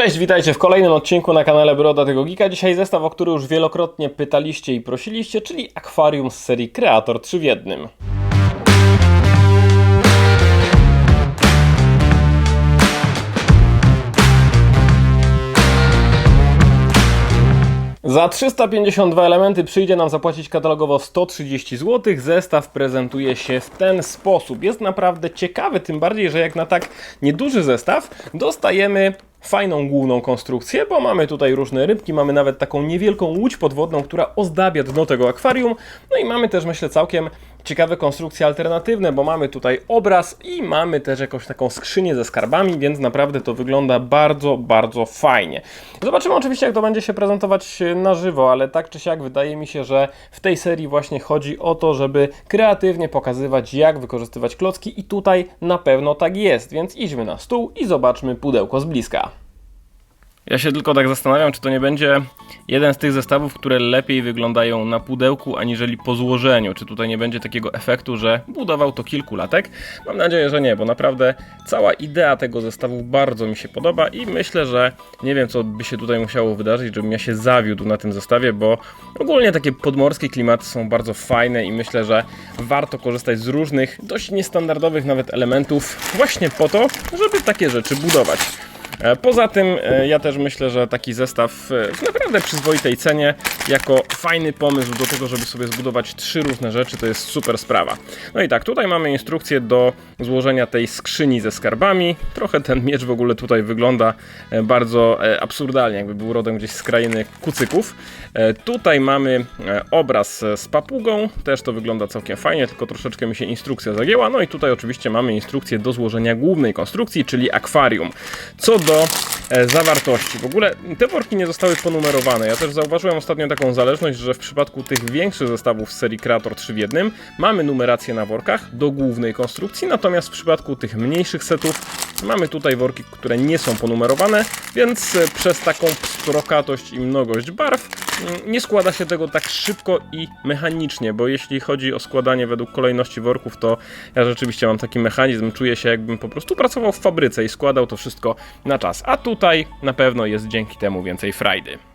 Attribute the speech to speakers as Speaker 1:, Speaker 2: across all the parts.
Speaker 1: Cześć, witajcie w kolejnym odcinku na kanale Broda tego Geeka. Dzisiaj zestaw, o który już wielokrotnie pytaliście i prosiliście, czyli akwarium z serii Creator 3 w jednym. Za 352 elementy przyjdzie nam zapłacić katalogowo 130 zł. Zestaw prezentuje się w ten sposób. Jest naprawdę ciekawy, tym bardziej, że jak na tak nieduży zestaw dostajemy fajną główną konstrukcję, bo mamy tutaj różne rybki, mamy nawet taką niewielką łódź podwodną, która ozdabia dno tego akwarium. No i mamy też, myślę, całkiem ciekawe konstrukcje alternatywne, bo mamy tutaj obraz i mamy też jakąś taką skrzynię ze skarbami, więc naprawdę to wygląda bardzo, bardzo fajnie. Zobaczymy oczywiście, jak to będzie się prezentować na żywo, ale tak czy siak wydaje mi się, że w tej serii właśnie chodzi o to, żeby kreatywnie pokazywać, jak wykorzystywać klocki i tutaj na pewno tak jest, więc idźmy na stół i zobaczmy pudełko z bliska. Ja się tylko tak zastanawiam, czy to nie będzie jeden z tych zestawów, które lepiej wyglądają na pudełku, aniżeli po złożeniu. Czy tutaj nie będzie takiego efektu, że budował to kilkulatek? Mam nadzieję, że nie, bo naprawdę cała idea tego zestawu bardzo mi się podoba i myślę, że nie wiem, co by się tutaj musiało wydarzyć, żebym ja się zawiódł na tym zestawie, bo ogólnie takie podmorskie klimaty są bardzo fajne i myślę, że warto korzystać z różnych, dość niestandardowych nawet elementów właśnie po to, żeby takie rzeczy budować. E, Poza tym e, ja też myślę, że taki zestaw e, w naprawdę przyzwoitej cenie jako fajny pomysł do tego, żeby sobie zbudować trzy różne rzeczy, to jest super sprawa. No i tak, tutaj mamy instrukcję do złożenia tej skrzyni ze skarbami. Trochę ten miecz w ogóle tutaj wygląda bardzo absurdalnie, jakby był rodem gdzieś z krainy kucyków. Tutaj mamy obraz z papugą, też to wygląda całkiem fajnie, tylko troszeczkę mi się instrukcja zagięła. No i tutaj oczywiście mamy instrukcję do złożenia głównej konstrukcji, czyli akwarium. Co do e, zawartości. W ogóle te worki nie zostały ponumerowane. Ja też zauważyłem ostatnio taką zależność, że w przypadku tych większych zestawów z serii Creator 3 w 1 mamy numerację na workach do głównej konstrukcji, natomiast w przypadku tych mniejszych setów mamy tutaj worki, które nie są ponumerowane, więc e, przez taką pstrokatość i mnogość barw nie składa się tego tak szybko i mechanicznie, bo jeśli chodzi o składanie według kolejności worków, to ja rzeczywiście mam taki mechanizm, czuję się jakbym po prostu pracował w fabryce i składał to wszystko na czas. A tutaj na pewno jest dzięki temu więcej frajdy.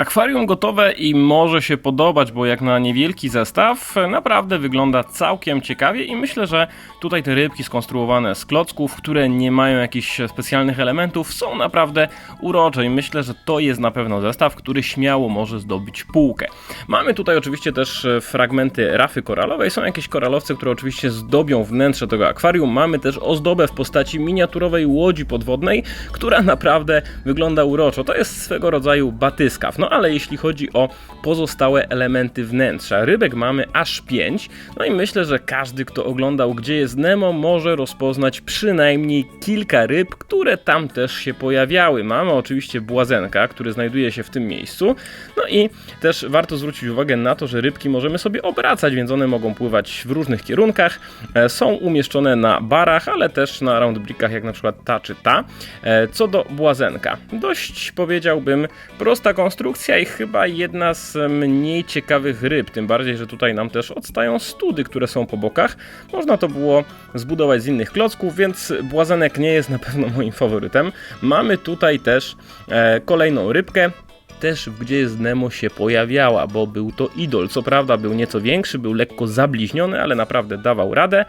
Speaker 1: Akwarium gotowe i może się podobać, bo jak na niewielki zestaw naprawdę wygląda całkiem ciekawie i myślę, że tutaj te rybki skonstruowane z klocków, które nie mają jakichś specjalnych elementów, są naprawdę urocze i myślę, że to jest na pewno zestaw, który śmiało może zdobyć półkę. Mamy tutaj oczywiście też e, fragmenty rafy koralowej, są jakieś koralowce, które oczywiście zdobią wnętrze tego akwarium. Mamy też ozdobę w postaci miniaturowej łodzi podwodnej, która naprawdę wygląda uroczo. To jest swego rodzaju batyskaw. No ale jeśli chodzi o pozostałe elementy wnętrza, rybek mamy aż 5. No i myślę, że każdy, kto oglądał Gdzie jest Nemo, może rozpoznać przynajmniej kilka ryb, które tam też się pojawiały. Mamy oczywiście błazenka, który znajduje się w tym miejscu. No i też warto zwrócić uwagę na to, że rybki możemy sobie obracać, więc one mogą pływać w różnych kierunkach. E, Są umieszczone na barach, ale też na roundbrickach, jak na przykład ta czy ta. E, Co do błazenka, dość powiedziałbym prosta konstrukcja i chyba jedna z mniej ciekawych ryb, tym bardziej, że tutaj nam też odstają study, które są po bokach. Można to było zbudować z innych klocków, więc błazenek nie jest na pewno moim faworytem. Mamy tutaj też e, kolejną rybkę, też Gdzie jest Nemo się pojawiała, bo był to idol. Co prawda był nieco większy, był lekko zabliźniony, ale naprawdę dawał radę.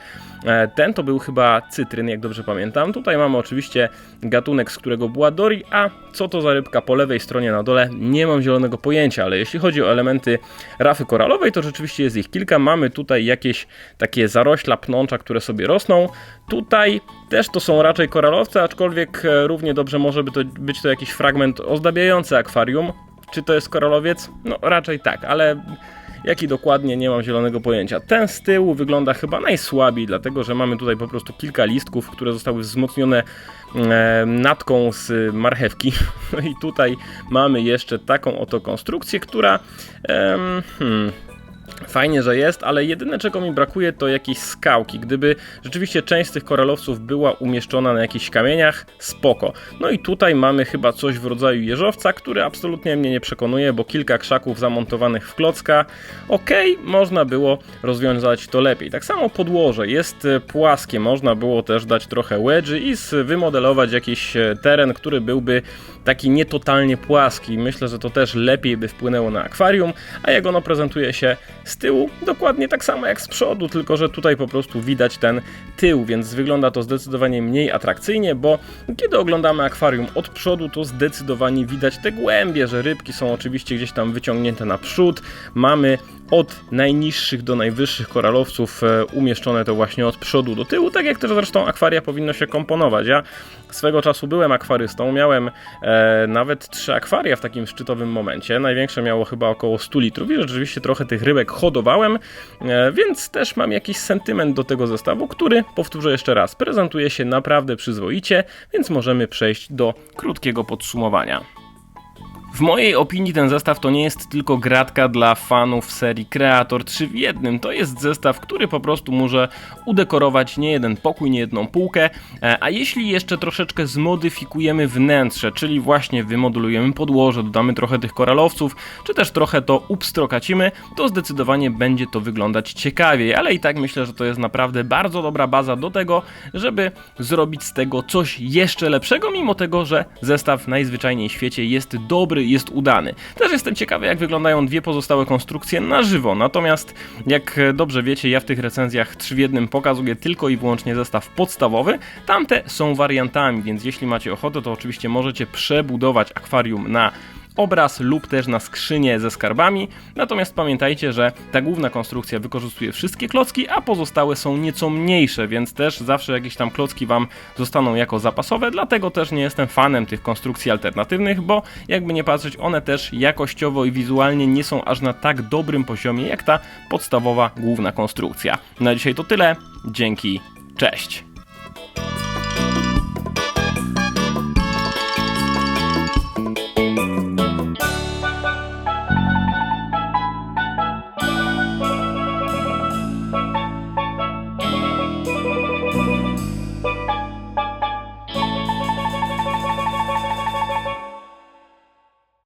Speaker 1: E, Ten to był chyba cytryn, jak dobrze pamiętam. Tutaj mamy oczywiście gatunek, z którego była Dory, a co to za rybka po lewej stronie na dole, nie mam zielonego pojęcia, ale jeśli chodzi o elementy rafy koralowej, to rzeczywiście jest ich kilka. Mamy tutaj jakieś takie zarośla, pnącza, które sobie rosną. Tutaj też to są raczej koralowce, aczkolwiek e, równie dobrze może by to być to jakiś fragment ozdabiający akwarium. Czy to jest koralowiec? No raczej tak, ale jaki dokładnie nie mam zielonego pojęcia. Ten z tyłu wygląda chyba najsłabiej, dlatego że mamy tutaj po prostu kilka listków, które zostały wzmocnione e, natką z marchewki. No i tutaj mamy jeszcze taką oto konstrukcję, która hmm, Fajnie, że jest, ale jedyne czego mi brakuje to jakieś skałki. Gdyby rzeczywiście część z tych koralowców była umieszczona na jakichś kamieniach, spoko. No i tutaj mamy chyba coś w rodzaju jeżowca, który absolutnie mnie nie przekonuje, bo kilka krzaków zamontowanych w klocka. Okej, można było rozwiązać to lepiej. Tak samo podłoże jest e, płaskie, można było też dać trochę wedży i wymodelować jakiś e, teren, który byłby taki nietotalnie płaski. Myślę, że to też lepiej by wpłynęło na akwarium, a jak ono prezentuje się z tyłu, dokładnie tak samo jak z przodu, tylko że tutaj po prostu widać ten tył, więc wygląda to zdecydowanie mniej atrakcyjnie, bo kiedy oglądamy akwarium od przodu, to zdecydowanie widać te głębie, że rybki są oczywiście gdzieś tam wyciągnięte naprzód. Mamy od najniższych do najwyższych koralowców e, umieszczone to właśnie od przodu do tyłu, tak jak też zresztą akwaria powinno się komponować. Ja swego czasu byłem akwarystą, miałem e, nawet trzy akwaria w takim szczytowym momencie. Największe miało chyba około 100 litrów i rzeczywiście trochę tych rybek hodowałem, e, więc też mam jakiś sentyment do tego zestawu, który, powtórzę jeszcze raz, prezentuje się naprawdę przyzwoicie, więc możemy przejść do krótkiego podsumowania. W mojej opinii ten zestaw to nie jest tylko gratka dla fanów serii Creator 3 w jednym. To jest zestaw, który po prostu może udekorować nie jeden pokój, nie jedną półkę. E, A jeśli jeszcze troszeczkę zmodyfikujemy wnętrze, czyli właśnie wymodulujemy podłoże, dodamy trochę tych koralowców, czy też trochę to upstrokacimy, to zdecydowanie będzie to wyglądać ciekawiej. Ale i tak myślę, że to jest naprawdę bardzo dobra baza do tego, żeby zrobić z tego coś jeszcze lepszego, mimo tego, że zestaw najzwyczajniej w świecie jest dobry, jest udany. Też jestem ciekawy, jak wyglądają dwie pozostałe konstrukcje na żywo. Natomiast, jak dobrze wiecie, ja w tych recenzjach 3 w 1 pokazuję tylko i wyłącznie zestaw podstawowy. Tamte są wariantami, więc jeśli macie ochotę, to oczywiście możecie przebudować akwarium na obraz lub też na skrzynię ze skarbami. Natomiast pamiętajcie, że ta główna konstrukcja wykorzystuje wszystkie klocki, a pozostałe są nieco mniejsze, więc też zawsze jakieś tam klocki Wam zostaną jako zapasowe, dlatego też nie jestem fanem tych konstrukcji alternatywnych, bo jakby nie patrzeć, one też jakościowo i wizualnie nie są aż na tak dobrym poziomie jak ta podstawowa główna konstrukcja. Na dzisiaj to tyle. Dzięki. Cześć.